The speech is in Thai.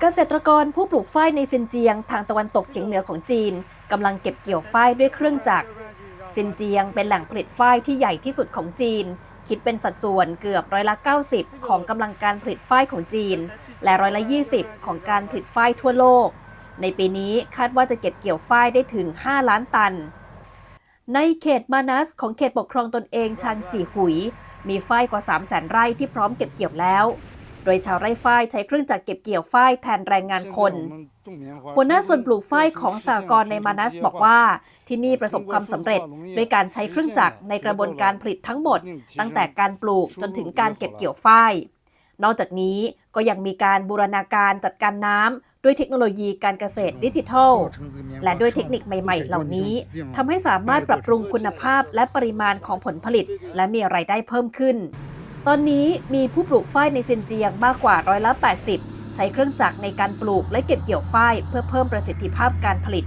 เกษตรกรผู้ปลูกฝ้ายในซินเจียงทางตะวันตกเฉียงเหนือของจีนกำลังเก็บเกี่ยวฝ้ายด้วยเครื่องจักรซินเจียงเป็นแหล่งผลิตฝ้ายที่ใหญ่ที่สุดของจีน คิดเป็นสัดส่วนเกือบร้อยละ 90 ของกำลังการผลิตฝ้ายของจีน และร้อยละ 20 ของการผลิตฝ้ายทั่วโลก ในปีนี้คาดว่าจะเก็บเกี่ยวฝ้ายได้ถึง 5 ล้านตัน ในเขตมานัสของเขตปกครองตนเองชางจีหุย มีฝ้ายกว่า 3 0 0แสนไร่ที่พร้อมเก็บเกี่ยวแล้ว โดยชาวไร่ฝ้ายใช้เครื่องจักรเก็บเกี่ยวฝ้ายแทนแรงงานคน หัวหน้าส่วนปลูกฝ้ายของสหกรณ์ในมานัสบอกว่า ที่นี่ประสบความสำเร็จด้วยการใช้เครื่องจักรในกระบวนการผลิตทั้งหมด ตั้งแต่การปลูกจนถึงการเก็บเกี่ยวฝ้ายนอกจากนี้ก็ยังมีการบูรณาการจัดการน้ำด้วยเทคโนโลยีการเกษตรดิจิทัล และด้วยเทคนิคใหม่ๆ เหล่านี้ทำให้สามารถปรับปรุงคุณภาพและปริมาณของผลผลิต และมีรายได้เพิ่มขึ้น ตอนนี้มีผู้ปลูกฝ้ายในเซนเจียงมากกว่าร้อยละ 80 ใช้เครื่องจักรในการปลูกและเก็บเกี่ยวฝ้ายเพื่อเพิ่มประสิทธิภาพการผลิต